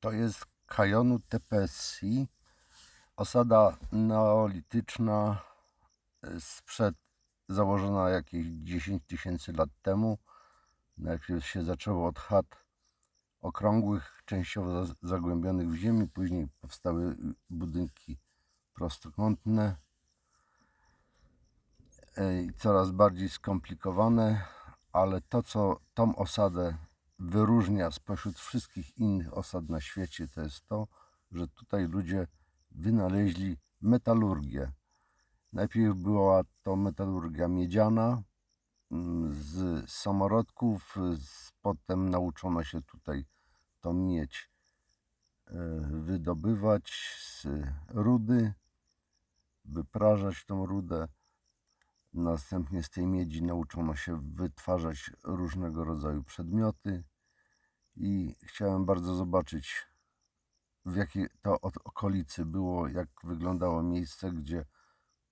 To jest kajonu Tepesi, osada neolityczna y, sprzed, założona jakieś 10 tysięcy lat temu. Najpierw się zaczęło od chat okrągłych, częściowo za- zagłębionych w ziemi, później powstały budynki prostokątne. Y, i coraz bardziej skomplikowane, ale to, co tą osadę wyróżnia spośród wszystkich innych osad na świecie, to jest to, że tutaj ludzie wynaleźli metalurgię. Najpierw była to metalurgia miedziana mm, z samorodków, potem nauczono się tutaj tą miedź e, wydobywać z rudy, wyprażać tą rudę. Następnie z tej miedzi nauczono się wytwarzać różnego rodzaju przedmioty i chciałem bardzo zobaczyć, w jakiej to od- okolicy było, jak wyglądało miejsce, gdzie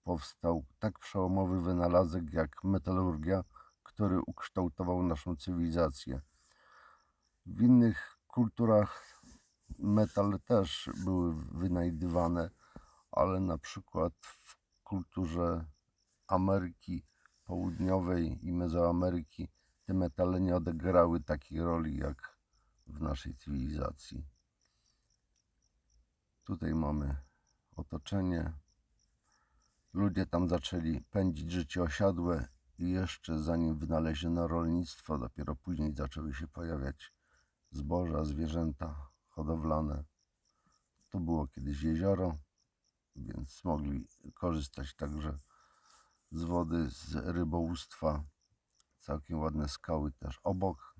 powstał tak przełomowy wynalazek jak metalurgia, który ukształtował naszą cywilizację. W innych kulturach metal też były wynajdywane, ale na przykład w kulturze Ameryki Południowej i Mezoameryki te metale nie odegrały takiej roli jak w naszej cywilizacji. Tutaj mamy otoczenie. Ludzie tam zaczęli pędzić życie osiadłe i jeszcze zanim wynaleziono rolnictwo, dopiero później zaczęły się pojawiać zboża, zwierzęta hodowlane. Tu było kiedyś jezioro, więc mogli korzystać także z wody, z rybołówstwa. Całkiem ładne skały też obok,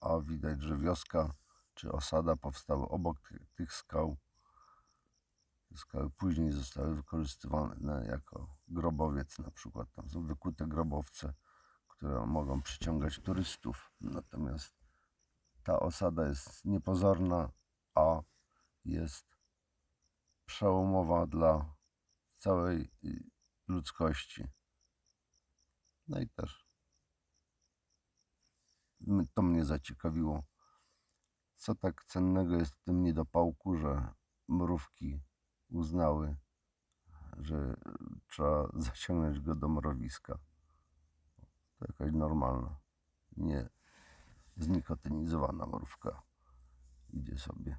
a widać, że wioska czy osada powstały obok ty- tych skał. Te skały później zostały wykorzystywane jako grobowiec, na przykład tam są wykute grobowce, które mogą przyciągać turystów. Natomiast ta osada jest niepozorna, a jest przełomowa dla całej y, ludzkości. No i też to mnie zaciekawiło. Co tak cennego jest w tym niedopałku, że mrówki uznały, że trzeba zaciągnąć go do mrowiska. To jakaś normalna, nie znikotynizowana mrówka idzie sobie.